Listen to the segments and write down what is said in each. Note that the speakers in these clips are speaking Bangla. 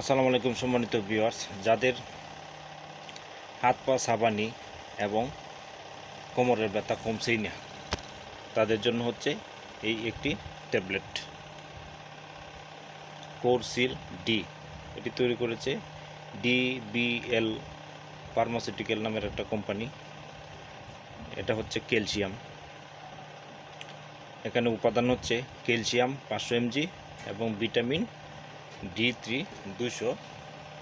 আসসালামু আলাইকুম সম্মানিত ভিউয়ার্স। যাদের হাত পা সাবানি এবং কোমরের ব্যথা কমছেই না, তাদের জন্য হচ্ছে এই একটি ট্যাবলেট। কোরসিল ডি, এটি তৈরি করেছে ডিবিএল ফার্মাসিউটিক্যাল নামের একটা কোম্পানি। এটা হচ্ছে ক্যালসিয়াম। এখানে উপাদান হচ্ছে ক্যালসিয়াম পাঁচশো এমজি এবং ভিটামিন ডি থ্রি দুশো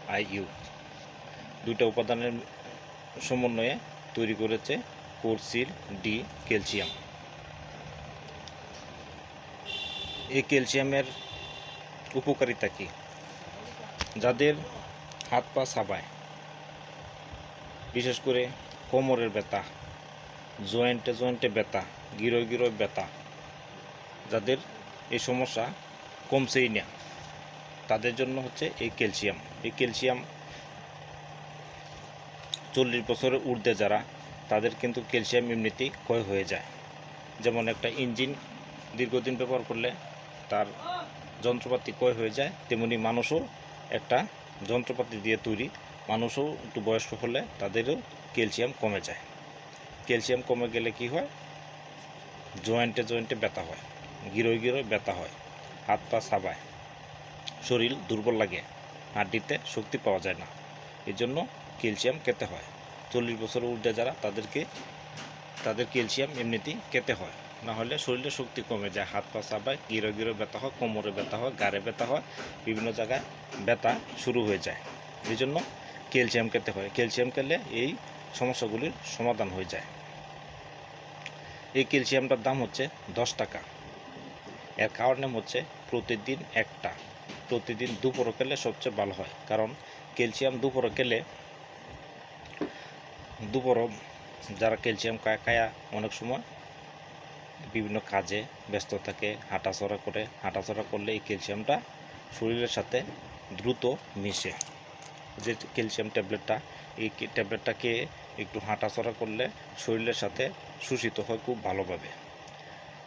আইইউ দুইটা উপাদানের সমন্বয়ে তৈরি করেছে কোরসিল ডি ক্যালসিয়াম। এই ক্যালসিয়ামের উপকারিতা কী? যাদের হাত পা সাবায় বিশেষ করে কোমরের ব্যথা, জয়েন্টে জয়েন্টে ব্যথা, গিরোয় গিরোয় ব্যথা, যাদের এই সমস্যা কমছেই না। তাদের জন্য হচ্ছে এই ক্যালসিয়াম। এই ক্যালসিয়াম চল্লিশ বছরের ঊর্ধ্বে যারা, তাদের কিন্তু ক্যালসিয়াম এমনিতেই ক্ষয় হয়ে যায়। যেমন একটা ইঞ্জিন দীর্ঘদিন ব্যবহার করলে তার যন্ত্রপাতি ক্ষয় হয়ে যায়, তেমনি মানুষও একটা যন্ত্রপাতি দিয়ে তৈরি, মানুষও একটু বয়স্ক হলে তাদেরও ক্যালসিয়াম কমে যায়। ক্যালসিয়াম কমে গেলে কি হয়? জয়েন্টে জয়েন্টে ব্যথা হয়, গিরোয় গিরোয় ব্যথা হয়, হাত পা সাবায়। শরীর দুর্বল লাগে, হাড্ডিতে শক্তি পাওয়া যায় না। এই জন্য ক্যালসিয়াম খেতে হয়। চল্লিশ বছর ঊর্ধ্বে যারা, তাদেরকে, তাদের ক্যালসিয়াম এমনিতেই খেতে হয়। না হলে শরীরে শক্তি কমে যায়। হাত পা চাবায় গিরো গিরো ব্যথা হয়, কোমরে ব্যথা হয়, গাড়ে ব্যথা হয়, বিভিন্ন জায়গায় ব্যথা শুরু হয়ে যায়। এই জন্য ক্যালসিয়াম খেতে হয়। ক্যালসিয়াম খেলে এই সমস্যাগুলির সমাধান হয়ে যায়। এই ক্যালসিয়ামটার দাম হচ্ছে দশ টাকা। এর কারণে হচ্ছে প্রতিদিন একটা। প্রতিদিন দুপুরও খেলে সবচেয়ে ভালো হয়। কারণ ক্যালসিয়াম দুপুরও খেলে দুপুরও যারা ক্যালসিয়াম খায়, খায়া অনেক সময় বিভিন্ন কাজে ব্যস্ত থাকে হাঁটাচড়া করে। হাঁটাচড়া করলে এই ক্যালসিয়ামটা শরীরের সাথে দ্রুত মিশে। যে ক্যালসিয়াম ট্যাবলেটটা, এই ট্যাবলেটটা খেয়ে একটু হাঁটাচড়া করলে শরীরের সাথে শোষিত হয় খুব ভালোভাবে।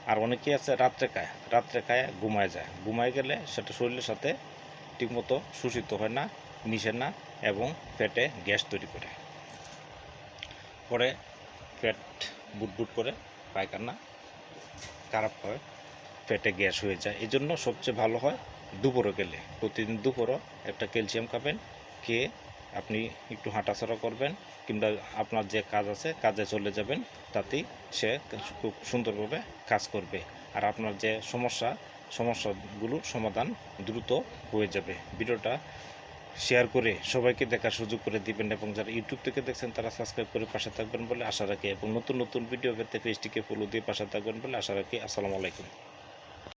আর অনেকে আছে রাত্রে খায় রাত্রে খায়, ঘুমায় যায়। ঘুমায় গেলে সেটা শরীরের সাথে ঠিকমতো শোষিত হয় না, মিশে না এবং পেটে গ্যাস তৈরি করে। পরে পেট বুটবুট করে পায়খানা খারাপ হয় পেটে গ্যাস হয়ে যায়। এই জন্য সবচেয়ে ভালো হয় দুপুরও গেলে। প্রতিদিন দুপুরও একটা ক্যালসিয়াম খাবেন, খেয়ে আপনি একটু হাঁটাচড়া করবেন কিংবা আপনার যে কাজ আছে, কাজে চলে যাবেন, তাতেই সে খুব সুন্দরভাবে কাজ করবে। আর আপনার যে সমস্যা, সমস্যাগুলোর সমাধান দ্রুত হয়ে যাবে। ভিডিওটা শেয়ার করে সবাইকে দেখার সুযোগ করে দিবেন এবং যারা ইউটিউব থেকে দেখছেন, তারা সাবস্ক্রাইব করে পাশে থাকবেন বলে আশা রাখি। এবং নতুন নতুন ভিডিও পেতে পেজটিকে ফলো দিয়ে পাশে থাকবেন বলে আশা রাখি। আসসালামু আলাইকুম।